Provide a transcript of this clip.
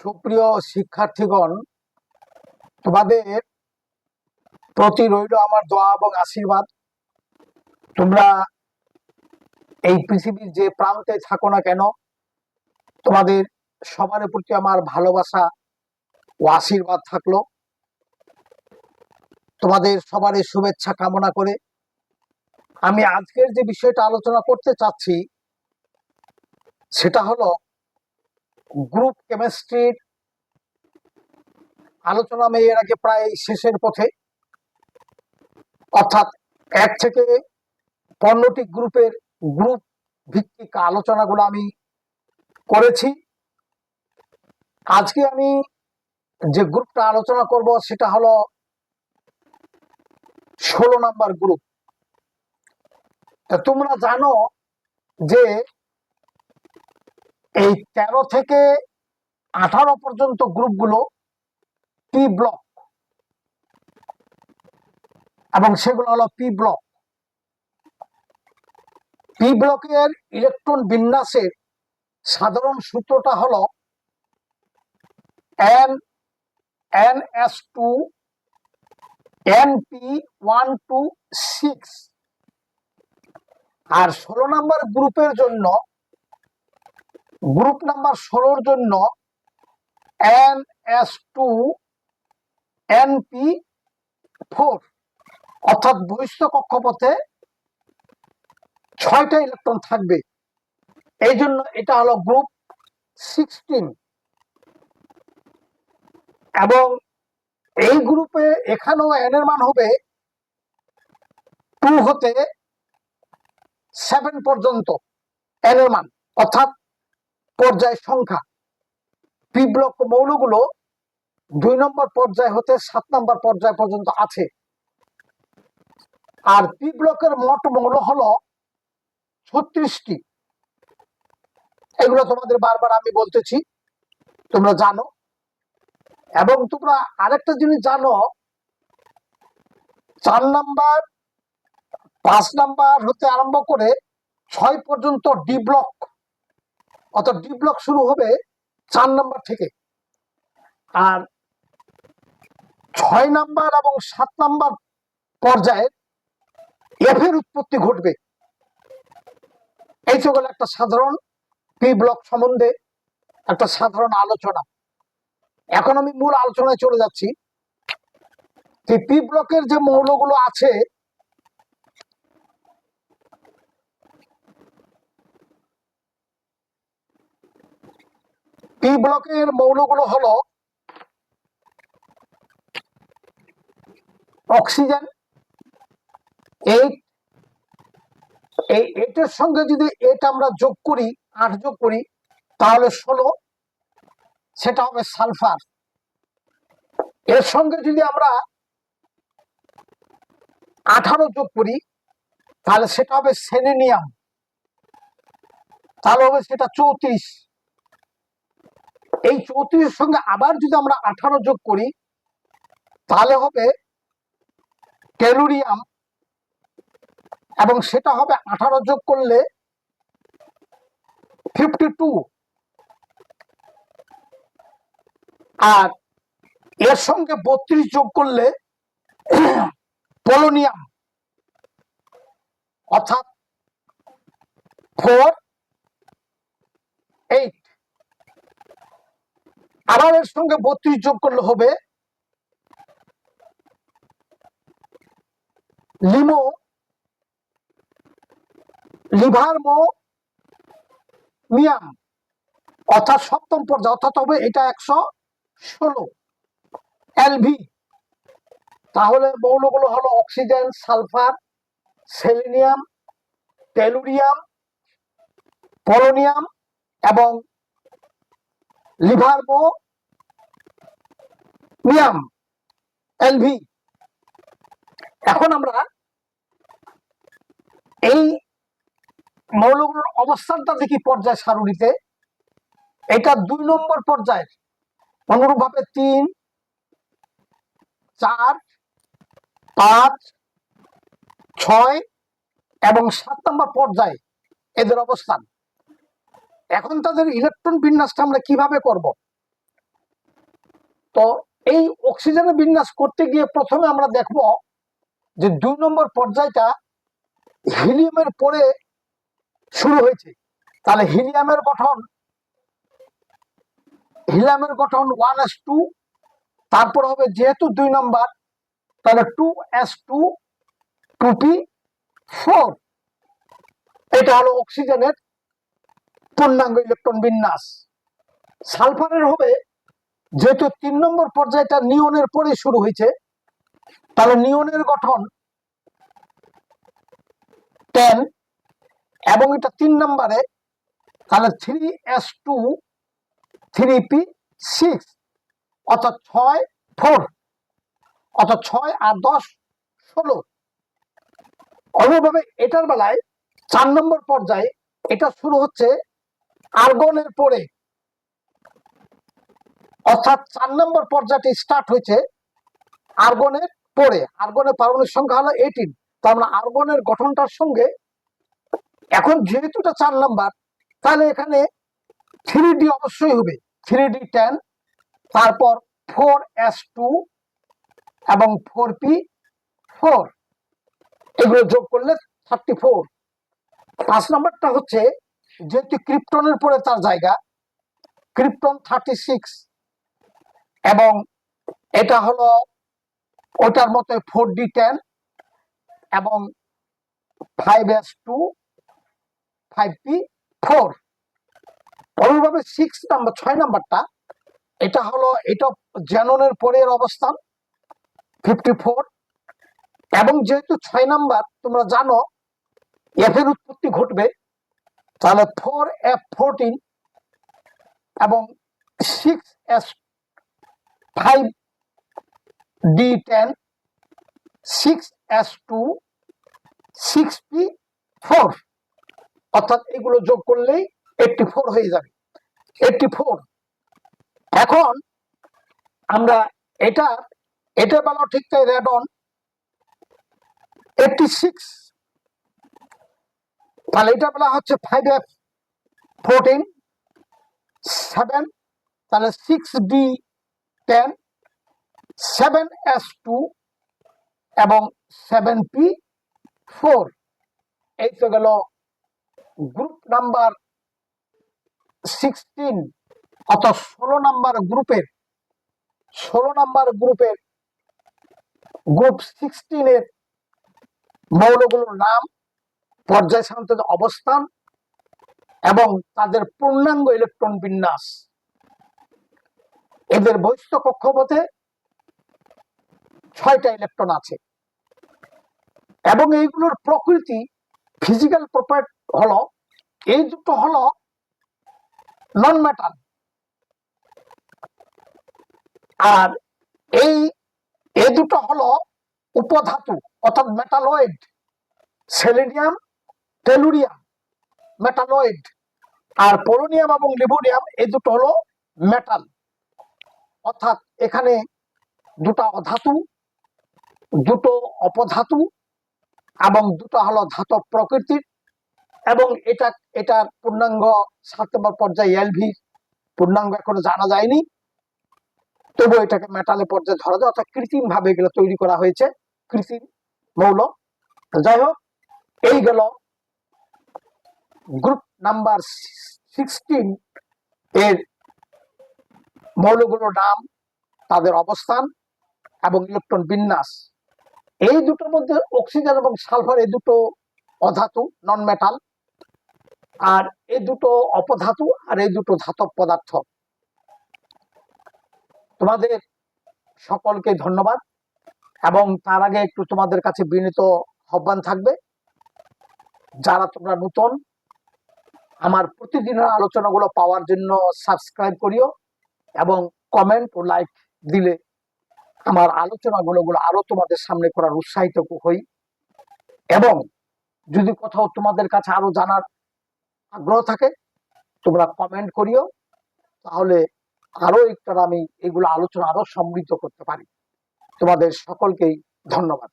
সুপ্রিয় শিক্ষার্থীগণ, তোমাদের প্রতি রইল আমার দোয়া এবং আশীর্বাদ। তোমরা এই পৃথিবীর যে প্রান্তে থাকো না কেন, তোমাদের সবার প্রতি আমার ভালোবাসা ও আশীর্বাদ থাকল। তোমাদের সবারই শুভেচ্ছা কামনা করে আমি আজকের যে বিষয়টা আলোচনা করতে চাচ্ছি, সেটা হলো গ্রুপ কেমিস্ট্রির আলোচনা আমি এর আগে প্রায় শেষের পথে। অর্থাৎ এক থেকে পনেরোটি গ্রুপের গ্রুপ ভিত্তিক আলোচনাগুলো আমি করেছি। আজকে আমি যে গ্রুপটা আলোচনা করব সেটা হলো ষোলো নাম্বার গ্রুপ তোমরা জানো যে এই তেরো থেকে আঠারো পর্যন্ত গ্রুপগুলো পি ব্লক এবং সেগুলো হলো পি ব্লক পি ব্লকের ইলেকট্রন বিন্যাসের সাধারণ সূত্রটা হলো N N S two N P one two six আর ষোলো নাম্বার গ্রুপের জন্য গ্রুপ নাম্বার ষোলোর জন্য N S two, N P four, অর্থাৎ বহিষ্ঠ কক্ষপথে ছয়টা ইলেকট্রন থাকবে। এই জন্য এটা হলো গ্রুপ সিক্সটিন। এবং এই গ্রুপে এখানেও এন এর মান হবে টু হতে সেভেন পর্যন্ত এন এর মান, অর্থাৎ পর্যায় সংখ্যা। পি ব্লক মৌলগুলো দুই নম্বর পর্যায় হতে সাত নম্বর পর্যায় পর্যন্ত আছে। আর পি ব্লকের মোট মৌল হলো ছত্রিশটি। এগুলো তোমাদের বারবার আমি বলতেছি, তোমরা জানো। এবং তোমরা আরেকটা জিনিস জানো, চার নাম্বার, পাঁচ নাম্বার হতে আরম্ভ করে ছয় পর্যন্ত ডি ব্লক অর্থাৎ ডি ব্লক শুরু হবে চার নাম্বার থেকে। আর ছয় নাম্বার এবং সাত নাম্বার পর্যায়ে এর উৎপত্তি ঘটবে। এই সকল একটা সাধারণ পি ব্লক সম্বন্ধে একটা সাধারণ আলোচনা। এখন আমি মূল আলোচনায় চলে যাচ্ছি পি ব্লকের যে মৌলগুলো আছে পি ব্লকের মৌলগুলো হলো অক্সিজেন, এইট, এই এইটের সঙ্গে যদি এটা আমরা যোগ করি, আট যোগ করি, তাহলে ষোলো, সেটা হবে সালফার। এর সঙ্গে যদি আমরা আঠারো যোগ করি, তাহলে সেটা হবে সেলেনিয়াম। তাহলে হবে সেটা চৌত্রিশ। এই চৌত্রিশের সঙ্গে আবার যদি আমরা আঠারো যোগ করি, তাহলে হবে টেলুরিয়াম এবং সেটা হবে আঠারো যোগ করলে ফিফটি টু আর এর সঙ্গে বত্রিশ যোগ করলে পোলোনিয়াম। অর্থাৎ ফোর এইট আবার এর সঙ্গে বত্রিশ যোগ করলে হবে লিমো, লিভারমো, মিয়াম, অর্থাৎ সপ্তম পর্যায়ে, অর্থাৎ হবে এটা একশো ষোলো এলভি। তাহলে মৌলগুলো হলো oxygen, sulphur, selenium, tellurium, polonium এবং লিভারমো মিয়াম, এলভি। এখন আমরা এই মৌলগুলোর অবস্থানটা দেখি পর্যায় সারণীতে। এটা দুই নম্বর পর্যায়ের। অনুরূপভাবে তিন, চার, পাঁচ, ছয় এবং সাত নম্বর পর্যায়ে এদের অবস্থান। এখন তাদের ইলেকট্রন বিন্যাসটা আমরা কীভাবে করব? তো এই অক্সিজেনের বিন্যাস করতে গিয়ে প্রথমে আমরা দেখব যে দুই নম্বর পর্যায়টা হিলিয়ামের পরে শুরু হয়েছে। তাহলে হিলিয়ামের গঠন হিলিয়ামের গঠন ওয়ান এস টু তারপর হবে যেহেতু দুই নম্বর, তাহলে two S two two P four এটা হলো অক্সিজেনের পূর্ণাঙ্গ ইলেকট্রন বিন্যাস। সালফারের হবে যেহেতু তিন নম্বর পর্যায়টা নিয়নের পরে শুরু হয়েছে, তাহলে নিয়নের গঠন টেন এবং এটা তিন নম্বরে, তাহলে three S two three P six অর্থাৎ ছয় ফোর অর্থাৎ ছয় আর দশ ষোলো। অনুভাবে এটার বেলায় চার নম্বর পর্যায়ে এটা শুরু হচ্ছে আর্গনের পরে। অর্থাৎ চার নম্বর পর্যায়টি স্টার্ট হয়েছে আর্গনের পরে। আর্গনের পারমাণবিক সংখ্যা হলো এইটিন তো আমরা আর্গনের গঠনটার সঙ্গে এখন যেহেতুটা চার নাম্বার, তাহলে এখানে থ্রি ডি অবশ্যই হবে। থ্রি ডি টেন তারপর ফোর এস টু এবং ফোর পি ফোর এগুলো যোগ করলে থার্টি ফোর পাঁচ নাম্বারটা হচ্ছে, যেহেতু ক্রিপ্টনের পরে তার জায়গা, ক্রিপ্টন থার্টি সিক্স এবং এটা হলো ওটার মতো ফোর ডি টেন এবং five S two five P four অনুরূপভাবে সিক্স নাম্বার ছয় নাম্বারটা এটা হলো, এটা জ্যাননের পরের অবস্থান ফিফটি ফোর এবং যেহেতু ছয় নাম্বার তোমরা জানো এফ এর উৎপত্তি ঘটবে, তাহলে ফোর এফ ফোরটিন এবং six S five D ten six S two six P four অর্থাৎ এগুলো যোগ করলেই এইটটি ফোর হয়ে যাবে। এইটটি ফোর এখন আমরা এটা এটা বলা ঠিক তাই রেডন এইটটি সিক্স তাহলে এটা বলা হচ্ছে ফাইভ এফ ফোরটিন সেভেন তাহলে six D ten seven S two এবং সেভেন পি ফোর এই তো গেল গ্রুপ নাম্বার সিক্সটিন অর্থাৎ ষোলো নাম্বার গ্রুপের ষোলো নাম্বার গ্রুপের গ্রুপ সিক্সটিনের মৌলগুলোর নাম, পর্যায় সারণীতে অবস্থান এবং তাদের পূর্ণাঙ্গ ইলেকট্রন বিন্যাস। এদের বৈশিষ্ট্য কক্ষপথে ছয়টা ইলেকট্রন আছে। এবং এইগুলোর প্রকৃতি ফিজিক্যাল প্রপার্ট হলো, এই দুটো হলো নন মেটাল আর এই এই দুটো হলো উপধাতু, অর্থাৎ মেটালয়েড সেলেনিয়াম টেলুরিয়াম মেটালয়েড আর পোলোনিয়াম এবং লিভোনিয়াম এই দুটো হলো মেটাল অর্থাৎ এখানে দুটো অধাতু, দুটো অপধাতু এবং দুটো হলো ধাতব প্রকৃতির এবং এটা, এটার পূর্ণাঙ্গ সাত নম্বর পর্যায়ে এলভি, পূর্ণাঙ্গ এখনও জানা যায়নি। তবু এটাকে মেটালের পর্যায়ে ধরা যায়, অর্থাৎ কৃত্রিম ভাবে এগুলো তৈরি করা হয়েছে, কৃত্রিম মৌল। যাই হোক, এই গেল গ্রুপ নাম্বার সিক্সটিন এর মৌলগুলোর নাম, তাদের অবস্থান এবং ইলেকট্রন বিন্যাস। এই দুটোর মধ্যে অক্সিজেন এবং সালফার, এই দুটো অধাতু নন মেটাল আর এই দুটো অপধাতু আর এই দুটো ধাতব পদার্থ। তোমাদের সকলকে ধন্যবাদ এবং তার আগে একটু তোমাদের কাছে বিনীত আহ্বান থাকবে। যারা তোমরা নতুন, আমার প্রতিদিনের আলোচনাগুলো পাওয়ার জন্য সাবস্ক্রাইব করিও। এবং কমেন্ট ও লাইক দিলে আমার আলোচনাগুলো গুলো আরও তোমাদের সামনে করার উৎসাহিত হই। এবং যদি কোথাও তোমাদের কাছে আরও জানার আগ্রহ থাকে, তোমরা কমেন্ট করিও। তাহলে আরও একটু আমি এগুলো আলোচনা আরও সমৃদ্ধ করতে পারি। তোমাদের সকলকেই ধন্যবাদ।